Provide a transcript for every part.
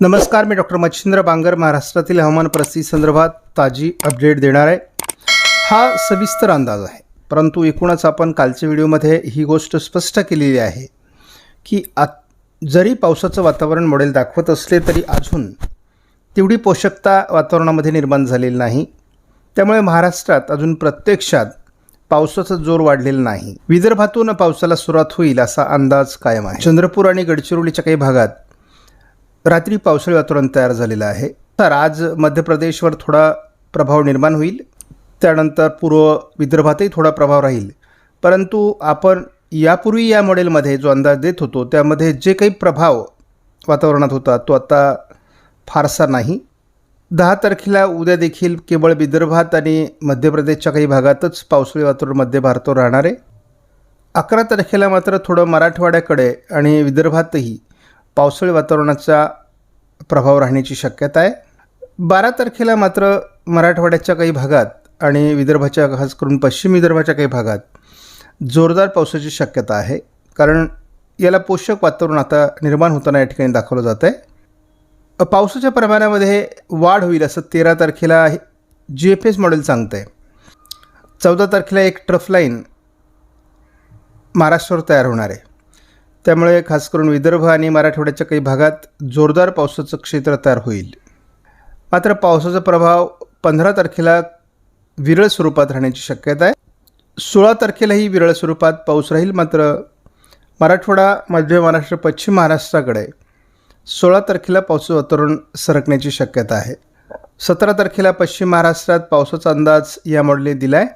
नमस्कार मी डॉक्टर मच्छिंद्र बांगर महाराष्ट्रातील हवामान परिस्थिती संदर्भात ताजी अपडेट देणार आहे. हा सविस्तर अंदाज आहे परंतु एकूणच आपण कालच्या व्हिडिओमध्ये ही गोष्ट स्पष्ट केलेली आहे की आत जरी पावसाचं वातावरण मॉडेल दाखवत असले तरी अजून तेवढी पोषकता वातावरणामध्ये निर्माण झालेली नाही. त्यामुळे महाराष्ट्रात अजून प्रत्यक्षात पावसाचा जोर वाढलेला नाही. विदर्भातून पावसाला सुरुवात होईल असा अंदाज कायम आहे. चंद्रपूर आणि गडचिरोलीच्या काही भागात रात्री पावसाळी वातावरण तयार झालेलं आहे. तर आज मध्य प्रदेशवर थोडा प्रभाव निर्माण होईल. त्यानंतर पूर्व विदर्भातही थोडा प्रभाव राहील. परंतु आपण यापूर्वी या मॉडेलमध्ये जो अंदाज देत होतो त्यामध्ये जे काही प्रभाव वातावरणात होता तो आता फारसा नाही. दहा तारखेला उद्या देखील केवळ विदर्भात आणि मध्य प्रदेशच्या काही भागातच पावसाळी वातावरण मध्य भारतावर राहणार आहे. अकरा तारखेला मात्र थोडं मराठवाड्याकडे आणि विदर्भातही पावसाळी वातावरणाचा प्रभाव राहण्याची शक्यता आहे. बारा तारखेला मात्र मराठवाड्याच्या काही भागात आणि विदर्भाच्या खास करून पश्चिम विदर्भाच्या काही भागात जोरदार पावसाची शक्यता आहे. कारण याला पोषक वातावरण आता निर्माण होताना या ठिकाणी दाखवलं जात आहे. पावसाच्या प्रमाणामध्ये वाढ होईल असं तेरा तारखेला जी एफ एस मॉडेल सांगतं आहे चौदा तारखेला एक ट्रफ लाईन महाराष्ट्रावर तयार होणार आहे. त्यामुळे खास करून विदर्भ आणि मराठवाड्याच्या काही भागात जोरदार पावसाचं क्षेत्र तयार होईल. मात्र पावसाचा प्रभाव पंधरा तारखेला विरळ स्वरूपात राहण्याची शक्यता आहे. सोळा तारखेलाही विरळ स्वरूपात पाऊस राहील मात्र मराठवाडा मध्य महाराष्ट्र पश्चिम महाराष्ट्राकडे सोळा तारखेला पावसाचं वातावरण सरकण्याची शक्यता आहे. सतरा तारखेला पश्चिम महाराष्ट्रात पावसाचा अंदाज या मॉडेलने दिला आहे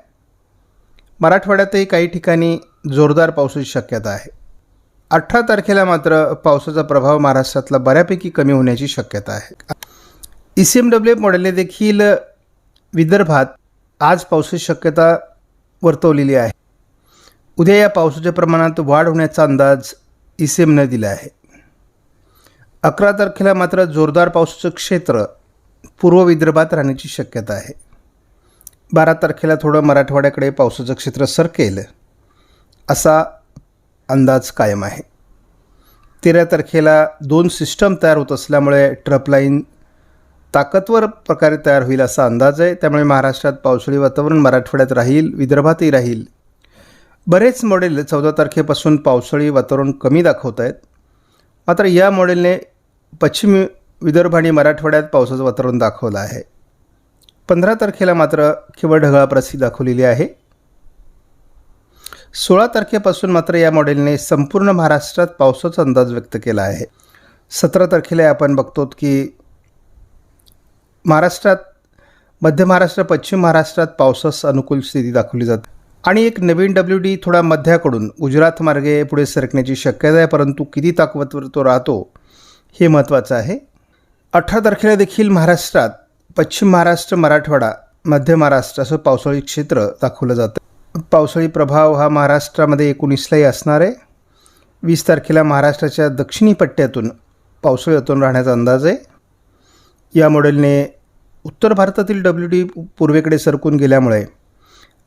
मराठवाड्यातही काही ठिकाणी जोरदार पावसाची शक्यता आहे. अठरा तारखेला मात्र पावसाचा प्रभाव महाराष्ट्रातला बऱ्यापैकी कमी होण्याची शक्यता आहे. ई सी एम डब्ल्यू मॉडेलने देखील विदर्भात आज पावसाची शक्यता वर्तवलेली आहे. उद्या या पावसाच्या प्रमाणात वाढ होण्याचा अंदाज ई सी एमने दिला आहे. अकरा तारखेला मात्र जोरदार पावसाचं क्षेत्र पूर्व विदर्भात राहण्याची शक्यता आहे. बारा तारखेला थोडं मराठवाड्याकडे पावसाचं क्षेत्र सरकेल असा अंदाज कायम आहे. तेरा तारखेला दोन सिस्टम तयार होत असल्यामुळे ट्रप लाईन ताकदवर प्रकारे तयार होईल असा अंदाज आहे. त्यामुळे महाराष्ट्रात पावसाळी वातावरण मराठवाड्यात राहील विदर्भातही राहील. बरेच मॉडेल चौदा तारखेपासून पावसाळी वातावरण कमी दाखवत आहेत. मात्र या मॉडेलने पश्चिम विदर्भ आणि मराठवाड्यात पावसाचं वातावरण दाखवलं आहे. पंधरा तारखेला मात्र केवळ ढगाळ प्रसिद्ध दाखवलेली आहे. सोळा तारखेपासून मात्र या मॉडेलने संपूर्ण महाराष्ट्रात पावसाचा अंदाज व्यक्त केला आहे. सतरा तारखेला आपण बघतो की महाराष्ट्रात मध्य महाराष्ट्र पश्चिम महाराष्ट्रात पावसास अनुकूल स्थिती दाखवली जाते. आणि एक नवीन डब्ल्यू डी थोडा मध्याकडून गुजरात मार्गे पुढे सरकण्याची शक्यता आहे परंतु किती ताकदवर तो राहतो हे महत्त्वाचं आहे. अठरा तारखेला देखील महाराष्ट्रात पश्चिम महाराष्ट्र मराठवाडा मध्य महाराष्ट्र असं पावसाळी क्षेत्र दाखवलं जातं. पावसाळी प्रभाव हा महाराष्ट्रामध्ये एकोणीसलाही असणार आहे. वीस तारखेला महाराष्ट्राच्या दक्षिणी पट्ट्यातून पावसाळी अतून राहण्याचा अंदाज आहे. या मॉडेलने उत्तर भारतातील डब्ल्यू डी पूर्वेकडे सरकून गेल्यामुळे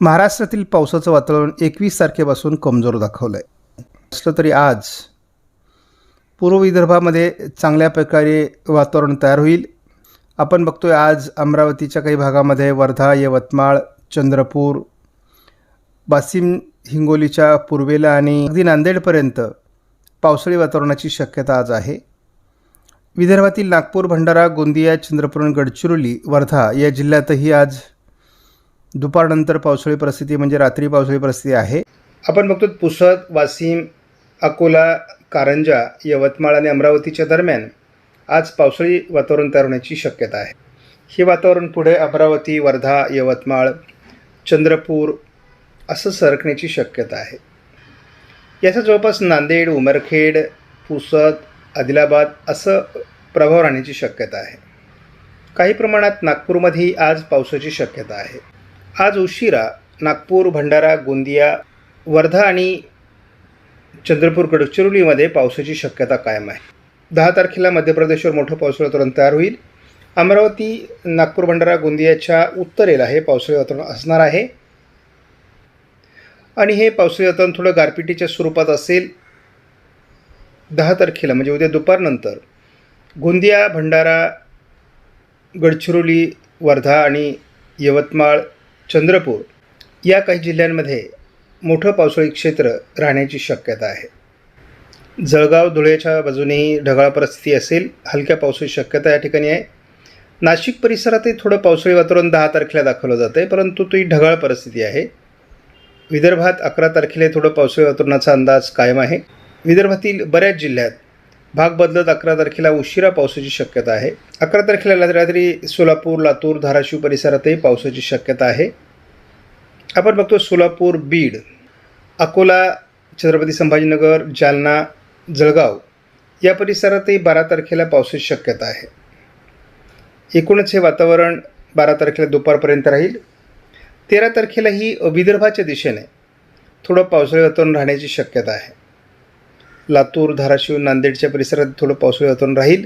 महाराष्ट्रातील पावसाचं वातावरण एकवीस तारखेपासून कमजोर दाखवलं आहे असलं तरी आज पूर्व विदर्भामध्ये चांगल्या प्रकारे वातावरण तयार होईल. आपण बघतोय आज अमरावतीच्या काही भागामध्ये वर्धा यवतमाळ चंद्रपूर वाशिम हिंगोलीच्या पूर्वेला आणि अगदी नांदेडपर्यंत पावसाळी वातावरणाची शक्यता आज आहे. विदर्भातील नागपूर भंडारा गोंदिया चंद्रपूर गडचिरोली वर्धा या जिल्ह्यातही आज दुपारनंतर पावसाळी परिस्थिती म्हणजे रात्री पावसाळी परिस्थिती आहे. आपण बघतो पुसद वाशिम अकोला कारंजा यवतमाळ आणि अमरावतीच्या दरम्यान आज पावसाळी वातावरण तयार होण्याची शक्यता आहे. हे वातावरण पुढे अमरावती वर्धा यवतमाळ चंद्रपूर असं सरकण्याची शक्यता आहे. याचा जवळपास नांदेड उमरखेड पुसद आदिलाबाद असं प्रभाव राहण्याची शक्यता आहे. काही प्रमाणात नागपूरमध्येही आज पावसाची शक्यता आहे. आज उशिरा नागपूर भंडारा गोंदिया वर्धा आणि चंद्रपूर गडचिरोलीमध्ये पावसाची शक्यता कायम आहे. दहा तारखेला मध्य प्रदेशवर मोठं पावसाळी वातावरण तयार होईल. अमरावती नागपूर भंडारा गोंदियाच्या उत्तरेला हे पावसाळी वातावरण असणार आहे. आणि हे पावसाळी वातावरण थोडं गारपिटीच्या स्वरूपात असेल. दहा तारखेला म्हणजे उद्या दुपारनंतर गोंदिया भंडारा गडचिरोली वर्धा आणि यवतमाळ चंद्रपूर या काही जिल्ह्यांमध्ये मोठं पावसाळी क्षेत्र राहण्याची शक्यता आहे. जळगाव धुळेच्या बाजूनेही ढगाळ परिस्थिती असेल हलक्या पावसाची शक्यता या ठिकाणी आहे. नाशिक परिसरातही थोडं पावसाळी वातावरण दहा तारखेला दाखवलं जातं आहे परंतु ती ढगाळ परिस्थिती आहे. विदर्भात अकरा तारखेला थोडं पावसाळी वातावरणाचा अंदाज कायम आहे. विदर्भातील बऱ्याच जिल्ह्यात भाग बदलत अकरा तारखेला उशिरा पावसाची शक्यता आहे. अकरा तारखेला रात्री सोलापूर लातूर धाराशिव परिसरातही पावसाची शक्यता आहे. आपण बघतो सोलापूर बीड अकोला छत्रपती संभाजीनगर जालना जळगाव या परिसरातही बारा तारखेला पावसाची शक्यता आहे. एकूणच हे वातावरण बारा तारखेला दुपारपर्यंत राहील. तेरा तारखेलाही विदर्भाच्या दिशेने थोडं पावसाळी वातावरण राहण्याची शक्यता आहे. लातूर धाराशिव नांदेडच्या परिसरात थोडं पावसाळी वातावरण राहील.